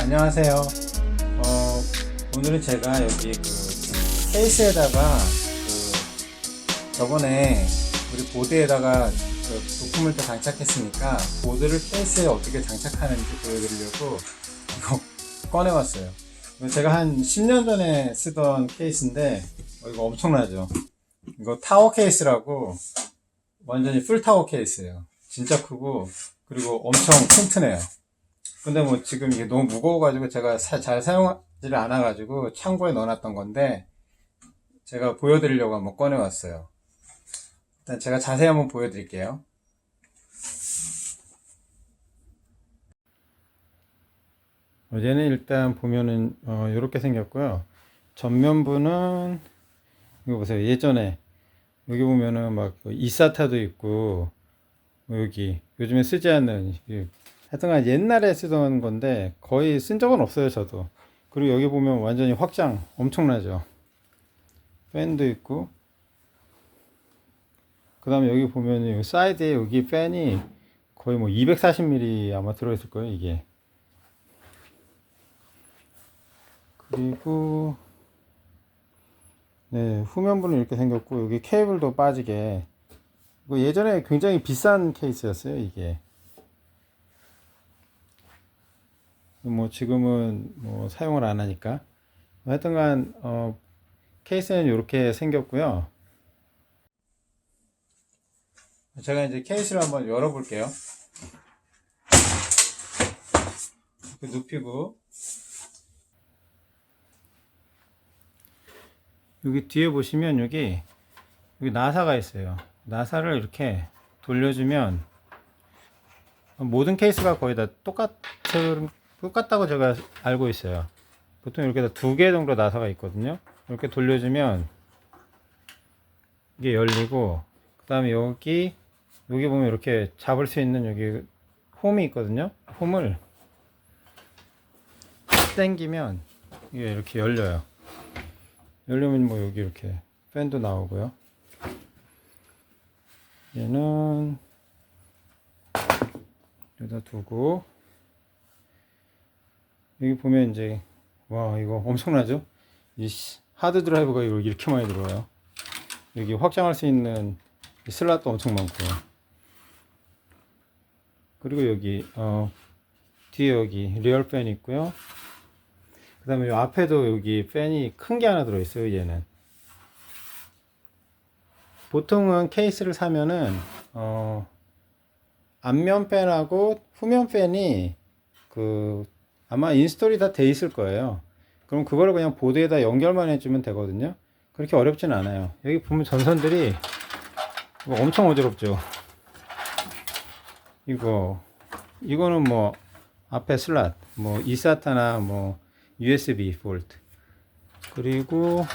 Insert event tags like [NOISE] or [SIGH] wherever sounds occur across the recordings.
안녕하세요. 어, 오늘은 제가 여기 그 케이스에다가 그 저번에 우리 보드에다가 그 부품을 또 장착했으니까 보드를 케이스에 어떻게 장착하는지 보여드리려고 이거 [LAUGHS] 꺼내왔어요. 제가 한 10년 전에 쓰던 케이스인데 어, 이거 엄청나죠? 이거 타워 케이스라고 완전히 풀 타워 케이스예요. 진짜 크고 그리고 엄청 튼튼해요. 근데 뭐 지금 이게 너무 무거워가지고 제가 사- 잘 사용하지를 않아가지고 창고에 넣어놨던 건데 제가 보여드리려고 한번 꺼내왔어요. 일단 제가 자세히 한번 보여드릴게요. 어제는 일단 보면은 어, 이렇게 생겼고요. 전면부는 이거 보세요. 예전에 여기 보면은 막그 이사타도 있고 뭐 여기 요즘에 쓰지 않는 이 하여튼간 옛날에 쓰던 건데 거의 쓴 적은 없어요 저도. 그리고 여기 보면 완전히 확장 엄청나죠. 팬도 있고. 그 다음에 여기 보면 여기 사이드에 여기 팬이 거의 뭐 240mm 아마 들어있을 거예요 이게. 그리고 네 후면부는 이렇게 생겼고 여기 케이블도 빠지게. 예전에 굉장히 비싼 케이스였어요 이게 뭐 지금은 뭐 사용을 안 하니까. 하여튼간 어 케이스는 이렇게 생겼고요. 제가 이제 케이스를 한번 열어 볼게요. 이렇게 눕히고. 여기 뒤에 보시면 여기 여기 나사가 있어요. 나사를 이렇게 돌려주면 모든 케이스가 거의 다 똑같은 똑같다고 제가 알고 있어요. 보통 이렇게 두개 정도 나사가 있거든요. 이렇게 돌려주면 이게 열리고 그 다음에 여기 여기 보면 이렇게 잡을 수 있는 여기 홈이 있거든요. 홈을 당기면 이게 이렇게 열려요. 열리면 뭐 여기 이렇게 팬도 나오고요. 얘는 여기다 두고 여기 보면 이제 와 이거 엄청나죠? 이 씨, 하드 드라이브가 이렇게 많이 들어와요. 여기 확장할 수 있는 이 슬롯도 엄청 많고요. 그리고 여기 어 뒤에 여기 리얼 팬 있고요. 그다음에 이 앞에도 여기 팬이 큰 게 하나 들어 있어요. 얘는 보통은 케이스를 사면은 어 앞면 팬하고 후면 팬이 그 아마 인스톨이 다 돼 있을 거예요. 그럼 그거를 그냥 보드에다 연결만 해주면 되거든요. 그렇게 어렵진 않아요. 여기 보면 전선들이 엄청 어지럽죠. 이거 이거는 뭐 앞에 슬롯, 뭐 이사타나 뭐 USB 포트. 그리고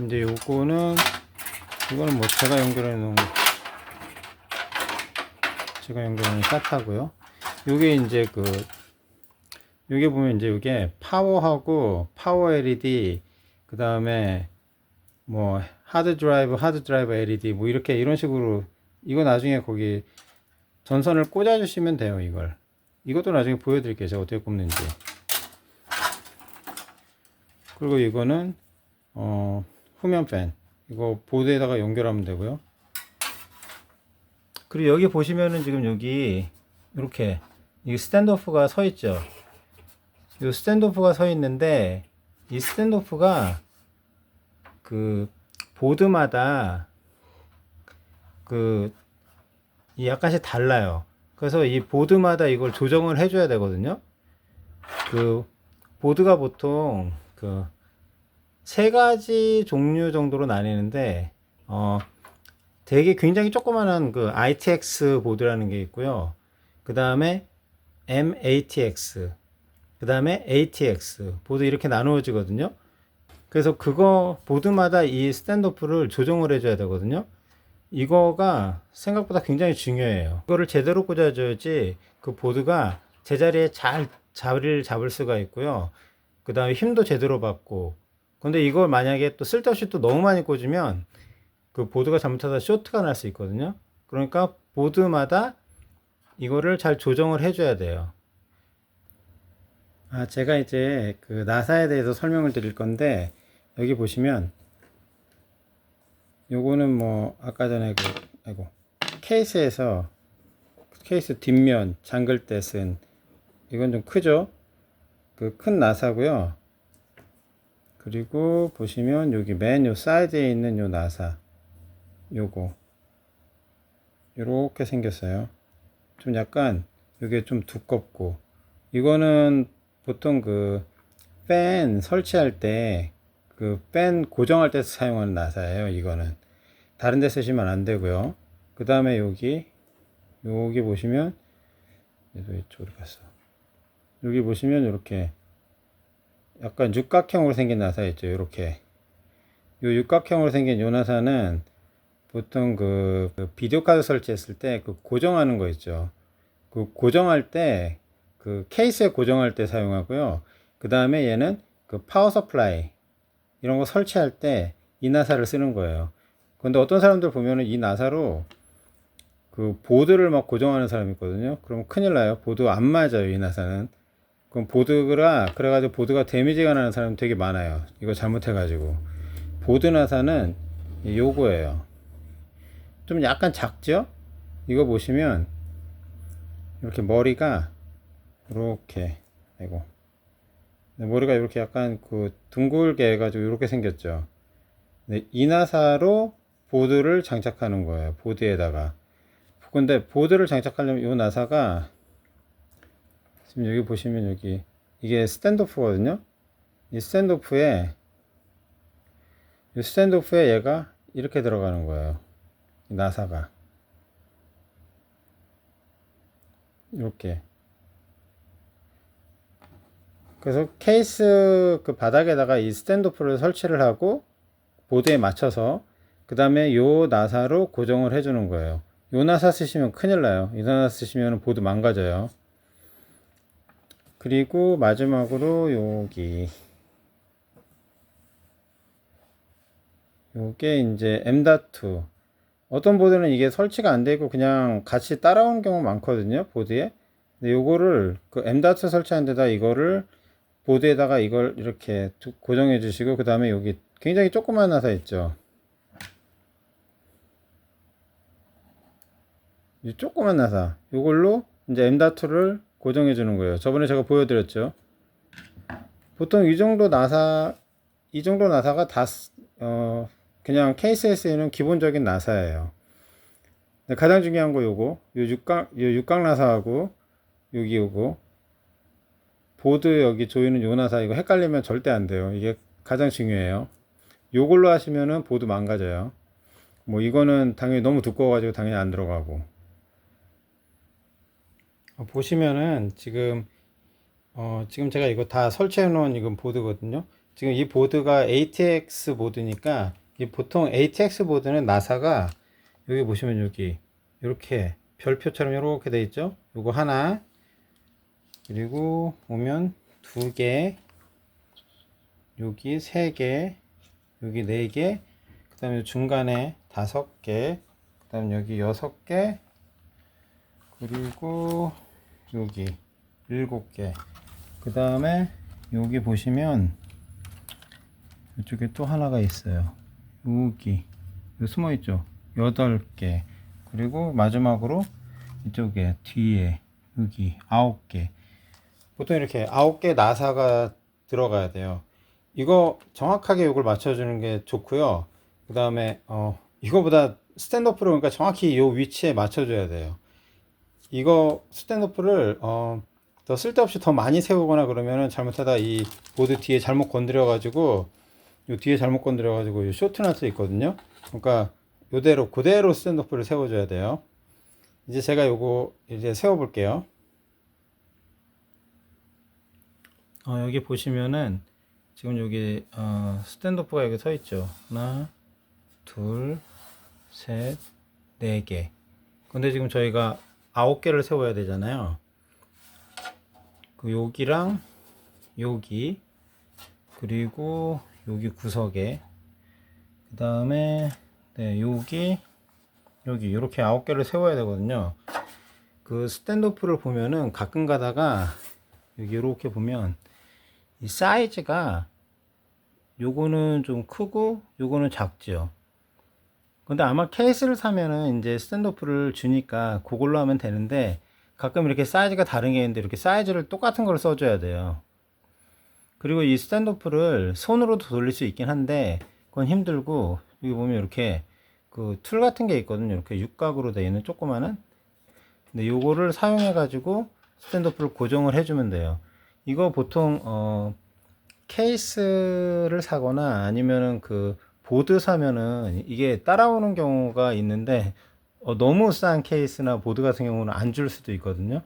이제 요거는 이거는 뭐 제가 연결해 놓은 제가 연결해 놓은 사타고요. 요게 이제 그 여기 보면 이제 이게 파워하고 파워 LED 그 다음에 뭐 하드 드라이브 하드 드라이브 LED 뭐 이렇게 이런 식으로 이거 나중에 거기 전선을 꽂아 주시면 돼요 이걸. 이것도 나중에 보여드릴게요 제가 어떻게 꼽는지. 그리고 이거는 어 후면 팬. 이거 보드에다가 연결하면 되고요. 그리고 여기 보시면은 지금 여기 이렇게 이 스탠드오프가 서 있죠 이 스탠드오프가 서 있는데 이 스탠드오프가 그 보드마다 그이 약간씩 달라요. 그래서 이 보드마다 이걸 조정을 해줘야 되거든요. 그 보드가 보통 그 세 가지 종류 정도로 나뉘는데 어 되게 굉장히 조그만한 그 ITX 보드라는 게 있고요. 그 다음에 MATX 그 다음에 ATX 보드 이렇게 나누어지거든요. 그래서 그거 보드마다 이 스탠드오프를 조정을 해줘야 되거든요. 이거가 생각보다 굉장히 중요해요. 이거를 제대로 꽂아줘야지 그 보드가 제자리에 잘 자리를 잡을 수가 있고요. 그 다음에 힘도 제대로 받고. 근데 이걸 만약에 또 쓸데없이 또 너무 많이 꽂으면 그 보드가 잘못하다 쇼트가 날 수 있거든요. 그러니까 보드마다 이거를 잘 조정을 해줘야 돼요. 아, 제가 이제 그 나사에 대해서 설명을 드릴 건데 여기 보시면 요거는 뭐 아까 전에 그 아이고 케이스에서 케이스 뒷면 잠글 때 쓴 이건 좀 크죠? 그 큰 나사고요. 그리고 보시면 여기 맨 요 사이드에 있는 요 나사 요거 요렇게 생겼어요. 좀 약간 이게 좀 두껍고 이거는 보통 그 팬 설치할 때 그 팬 고정할 때 사용하는 나사예요. 이거는 다른 데 쓰시면 안 되고요. 그 다음에 여기 여기 보시면 이쪽으로 갔어. 여기 보시면 이렇게 약간 육각형으로 생긴 나사 있죠. 이렇게 요 육각형으로 생긴 요 나사는 보통 그, 그 비디오 카드 설치했을 때 그 고정하는 거 있죠. 그 고정할 때 그 케이스에 고정할 때 사용하고요. 그 다음에 얘는 그 파워 서플라이 이런 거 설치할 때 이 나사를 쓰는 거예요. 근데 어떤 사람들 보면은 이 나사로 그 보드를 막 고정하는 사람이 있거든요. 그럼 큰일 나요. 보드 안 맞아요. 이 나사는. 그럼 보드가 그래가지고 보드가 데미지가 나는 사람 되게 많아요. 이거 잘못해가지고 보드 나사는 요거예요. 좀 약간 작죠? 이거 보시면 이렇게 머리가 이렇게 아이고 머리가 이렇게 약간 그 둥글게 해가지고 이렇게 생겼죠. 네, 이 나사로 보드를 장착하는 거예요. 보드에다가. 근데 보드를 장착하려면 이 나사가 지금 여기 보시면 여기 이게 스탠드오프거든요. 이 스탠드오프에 이 스탠드오프에 얘가 이렇게 들어가는 거예요. 이 나사가 이렇게 그래서 케이스 그 바닥에다가 이 스탠드오프를 설치를 하고 보드에 맞춰서 그 다음에 요 나사로 고정을 해주는 거예요. 요 나사 쓰시면 큰일 나요. 이 나사 쓰시면 보드 망가져요. 그리고 마지막으로 여기 요게 이제 M.2 어떤 보드는 이게 설치가 안 되고 그냥 같이 따라온 경우 많거든요 보드에 근데 요거를 그 M.2 설치한 데다 이거를 보드에다가 이걸 이렇게 두- 고정해 주시고 그 다음에 여기 굉장히 조그만 나사 있죠? 이 조그만 나사. 이걸로 이제 M.2를 고정해 주는 거예요. 저번에 제가 보여드렸죠? 보통 이 정도 나사 이 정도 나사가 다 쓰- 어, 그냥 케이스에 쓰이는 기본적인 나사예요. 가장 중요한 거 요거. 요 육각 요 육각 나사하고 여기 요거 보드 여기 조이는 요 나사 이거 헷갈리면 절대 안 돼요 이게 가장 중요해요 요걸로 하시면은 보드 망가져요 뭐 이거는 당연히 너무 두꺼워가지고 당연히 안 들어가고 어, 보시면은 지금 어, 지금 제가 이거 다 설치해 놓은 이건 보드거든요. 지금 이 보드가 ATX 보드니까 이 보통 ATX 보드는 나사가 여기 보시면 여기 이렇게 별표처럼 이렇게 돼 있죠. 요거 하나 그리고 오면 두 개, 여기 세 개, 여기 네 개, 그 다음에 중간에 다섯 개, 그 다음 여기 여섯 개, 그리고 여기 일곱 개. 그 다음에 여기 보시면 이쪽에 또 하나가 있어요. 여기 숨어 있죠. 여덟 개. 그리고 마지막으로 이쪽에 뒤에 여기 아홉 개. 보통 이렇게 아홉 개 나사가 들어가야 돼요. 이거 정확하게 이걸 맞춰주는 게 좋고요. 그 다음에 어 이거보다 스탠드오프로 그러니까 정확히 이 위치에 맞춰줘야 돼요. 이거 스탠드오프를 어, 더 쓸데없이 더 많이 세우거나 그러면은 잘못하다 이 보드 뒤에 잘못 건드려 가지고 요 뒤에 잘못 건드려 가지고 요 쇼트너트 있거든요. 그러니까 요대로 그대로 스탠드오프를 세워줘야 돼요. 이제 제가 요거 이제 세워 볼게요. 어, 여기 보시면은 지금 여기 어, 스탠드오프가 여기 서 있죠. 하나, 둘, 셋, 네 개. 근데 지금 저희가 아홉 개를 세워야 되잖아요. 그 여기랑 여기 그리고 여기 구석에 그 다음에 네 여기 여기 이렇게 아홉 개를 세워야 되거든요. 그 스탠드오프를 보면은 가끔 가다가 여기 이렇게 보면 이 사이즈가 요거는 좀 크고 요거는 작죠. 근데 아마 케이스를 사면은 이제 스탠드오프를 주니까 그걸로 하면 되는데 가끔 이렇게 사이즈가 다른 게 있는데 이렇게 사이즈를 똑같은 걸 써줘야 돼요. 그리고 이 스탠드오프를 손으로도 돌릴 수 있긴 한데 그건 힘들고 여기 보면 이렇게 그 툴 같은 게 있거든요. 이렇게 육각으로 되어 있는 조그마한 근데 요거를 사용해 가지고 스탠드오프를 고정을 해주면 돼요. 이거 보통 어 케이스를 사거나 아니면은 그 보드 사면은 이게 따라오는 경우가 있는데 어, 너무 싼 케이스나 보드 같은 경우는 안 줄 수도 있거든요.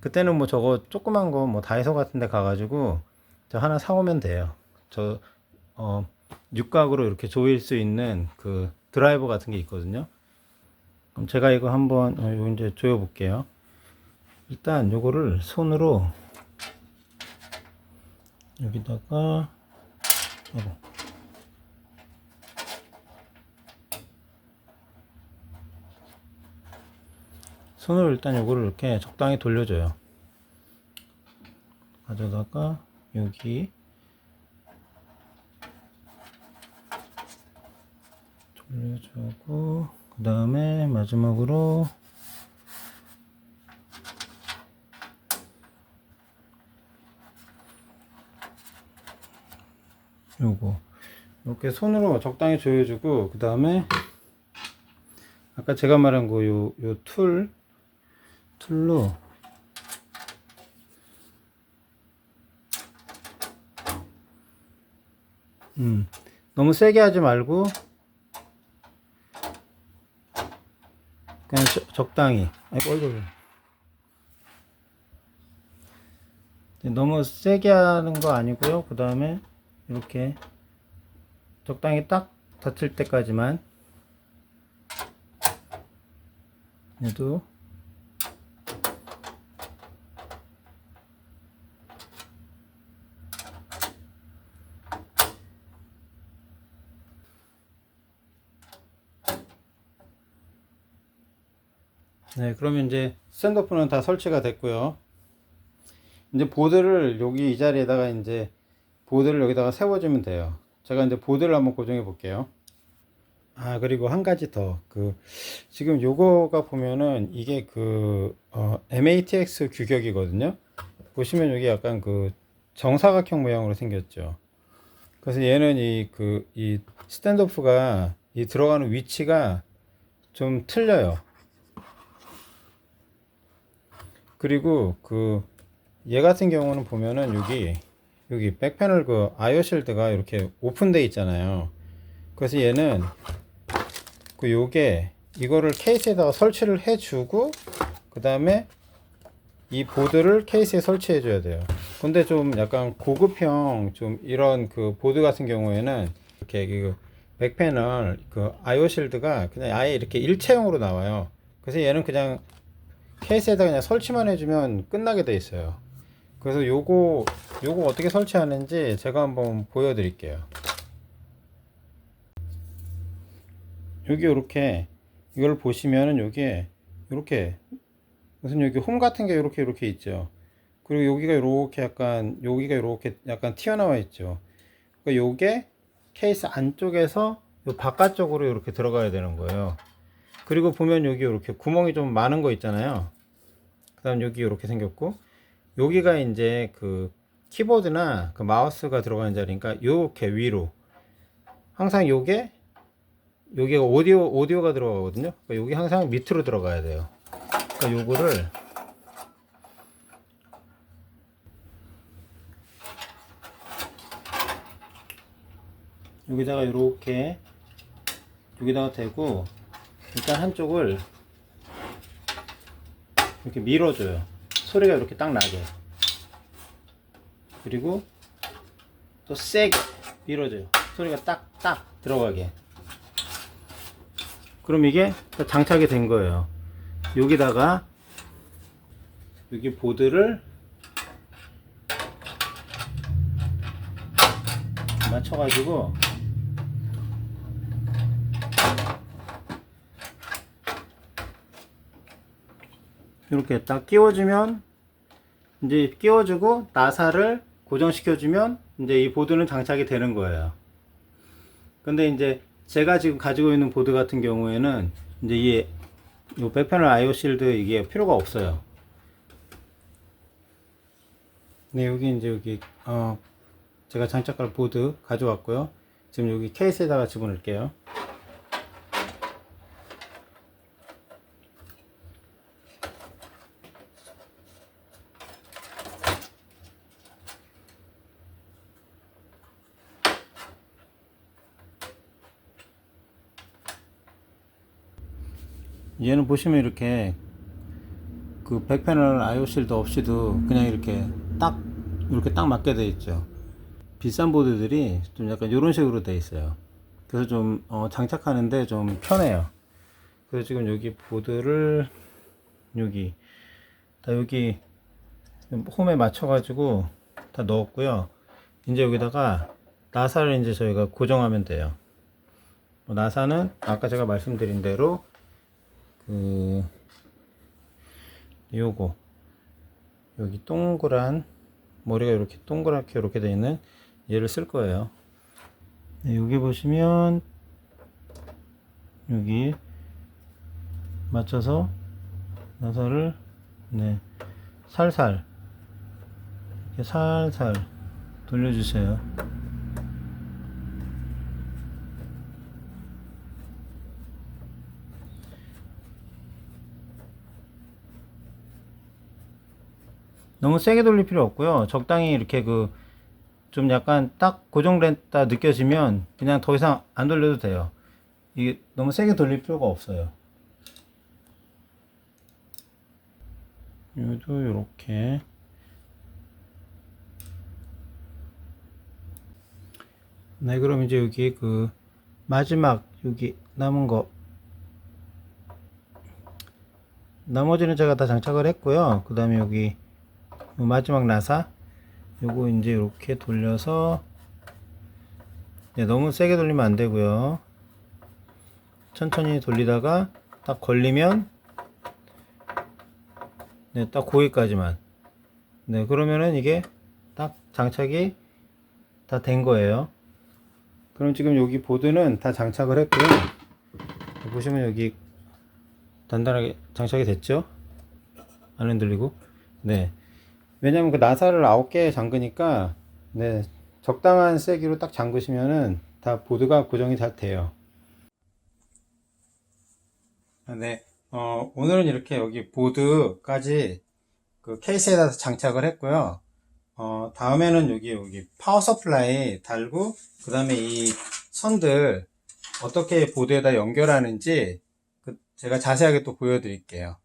그때는 뭐 저거 조그만 거 뭐 다이소 같은 데 가가지고 저 하나 사오면 돼요. 저 어, 육각으로 이렇게 조일 수 있는 그 드라이버 같은 게 있거든요. 그럼 제가 이거 한번 어, 요 이제 조여 볼게요. 일단 요거를 손으로 여기다가 아이고. 손으로 일단 요거를 이렇게 적당히 돌려줘요. 가져다가 여기 돌려주고 그 다음에 마지막으로 요거 이렇게 손으로 적당히 조여주고 그 다음에 아까 제가 말한 거 요 요 툴 툴로 음 너무 세게 하지 말고 그냥 저- 적당히. 아이고 어이구 너무 세게 하는 거 아니고요. 그 다음에 이렇게 적당히 딱 닫힐 때까지만 얘도 네 그러면 이제 스탠드오프는 다 설치가 됐고요. 이제 보드를 여기 이 자리에다가 이제 보드를 여기다가 세워주면 돼요. 제가 이제 보드를 한번 고정해 볼게요. 아, 그리고 한 가지 더. 그, 지금 요거가 보면은 이게 그, 어, MATX 규격이거든요. 보시면 여기 약간 그 정사각형 모양으로 생겼죠. 그래서 얘는 이 그, 이 스탠드오프가 이 들어가는 위치가 좀 틀려요. 그리고 그, 얘 같은 경우는 보면은 여기 여기 백패널 그 아이오 실드가 이렇게 오픈돼 있잖아요. 그래서 얘는 그 요게 이거를 케이스에다가 설치를 해주고 그 다음에 이 보드를 케이스에 설치해 줘야 돼요. 근데 좀 약간 고급형 좀 이런 그 보드 같은 경우에는 이렇게 그 백패널 그 아이오 실드가 그냥 아예 이렇게 일체형으로 나와요. 그래서 얘는 그냥 케이스에다 그냥 설치만 해주면 끝나게 돼 있어요. 그래서 요거 요거 어떻게 설치하는지 제가 한번 보여드릴게요. 여기 이렇게 이걸 보시면은 여기에 이렇게 무슨 여기 홈 같은 게 이렇게 이렇게 있죠. 그리고 여기가 이렇게 약간 여기가 이렇게 약간 튀어나와 있죠. 그러니까 요게 케이스 안쪽에서 요 바깥쪽으로 이렇게 들어가야 되는 거예요. 그리고 보면 여기 이렇게 구멍이 좀 많은 거 있잖아요. 그 다음 여기 이렇게 생겼고 여기가 이제 그 키보드나 그 마우스가 들어가는 자리니까 이렇게 위로 항상 요게 여기가 오디오 오디오가 들어가거든요. 그러니까 여기 항상 밑으로 들어가야 돼요. 그러니까 요거를 여기다가 이렇게 여기다가 대고 일단 한쪽을 이렇게 밀어줘요. 소리가 이렇게 딱 나게. 그리고 또 세게 밀어줘요. 소리가 딱, 딱 들어가게. 그럼 이게 다 장착이 된 거예요. 여기다가 여기 보드를 맞춰가지고 이렇게 딱 끼워주면 이제 끼워주고 나사를 고정시켜주면 이제 이 보드는 장착이 되는 거예요. 근데 이제 제가 지금 가지고 있는 보드 같은 경우에는 이제 이, 이 백패널 아이오 실드 이게 필요가 없어요. 네, 여기 이제 여기, 어, 제가 장착할 보드 가져왔고요. 지금 여기 케이스에다가 집어넣을게요. 얘는 보시면 이렇게 그 백패널 아이오 실드 없이도 그냥 이렇게 딱 이렇게 딱 맞게 돼 있죠. 비싼 보드들이 좀 약간 이런 식으로 돼 있어요. 그래서 좀 어, 장착하는데 좀 편해요. 그래서 지금 여기 보드를 여기 다 여기 홈에 맞춰가지고 다 넣었고요. 이제 여기다가 나사를 이제 저희가 고정하면 돼요. 뭐 나사는 아까 제가 말씀드린 대로 그 요거 여기 동그란 머리가 이렇게 동그랗게 이렇게 되어 있는 얘를 쓸 거예요. 네, 여기 보시면 여기 맞춰서 나사를 네 살살 이렇게 살살 돌려주세요. 너무 세게 돌릴 필요 없고요. 적당히 이렇게 그 좀 약간 딱 고정됐다 느껴지면 그냥 더 이상 안 돌려도 돼요. 이게 너무 세게 돌릴 필요가 없어요. 얘도 이렇게 네 그럼 이제 여기 그 마지막 여기 남은 거 나머지는 제가 다 장착을 했고요. 그 다음에 여기 요 마지막 나사? 요거 이제 이렇게 돌려서 네, 너무 세게 돌리면 안 되고요. 천천히 돌리다가 딱 걸리면 네, 딱 거기까지만. 네 그러면은 이게 딱 장착이 다 된 거예요. 그럼 지금 여기 보드는 다 장착을 했고요. 보시면 여기 단단하게 장착이 됐죠? 안 흔들리고? 네 왜냐면 그 나사를 9개 잠그니까 네, 적당한 세기로 딱 잠그시면은 다 보드가 고정이 잘 돼요. 네, 어, 오늘은 이렇게 여기 보드까지 그 케이스에다 장착을 했고요. 어, 다음에는 여기 여기 파워 서플라이 달고 그 다음에 이 선들 어떻게 보드에다 연결하는지 그 제가 자세하게 또 보여드릴게요.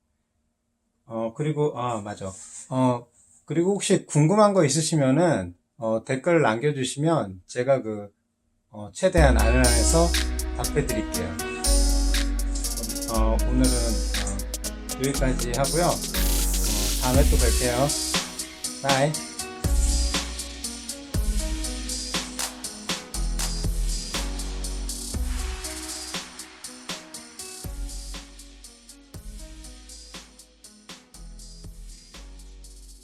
어, 그리고, 아, 맞아. 어, 그리고 혹시 궁금한 거 있으시면은 어, 댓글 남겨주시면 제가 그 어, 최대한 알아내서 답해 드릴게요. 어, 오늘은 어, 여기까지 하고요. 어, 다음에 또 뵐게요. 바이.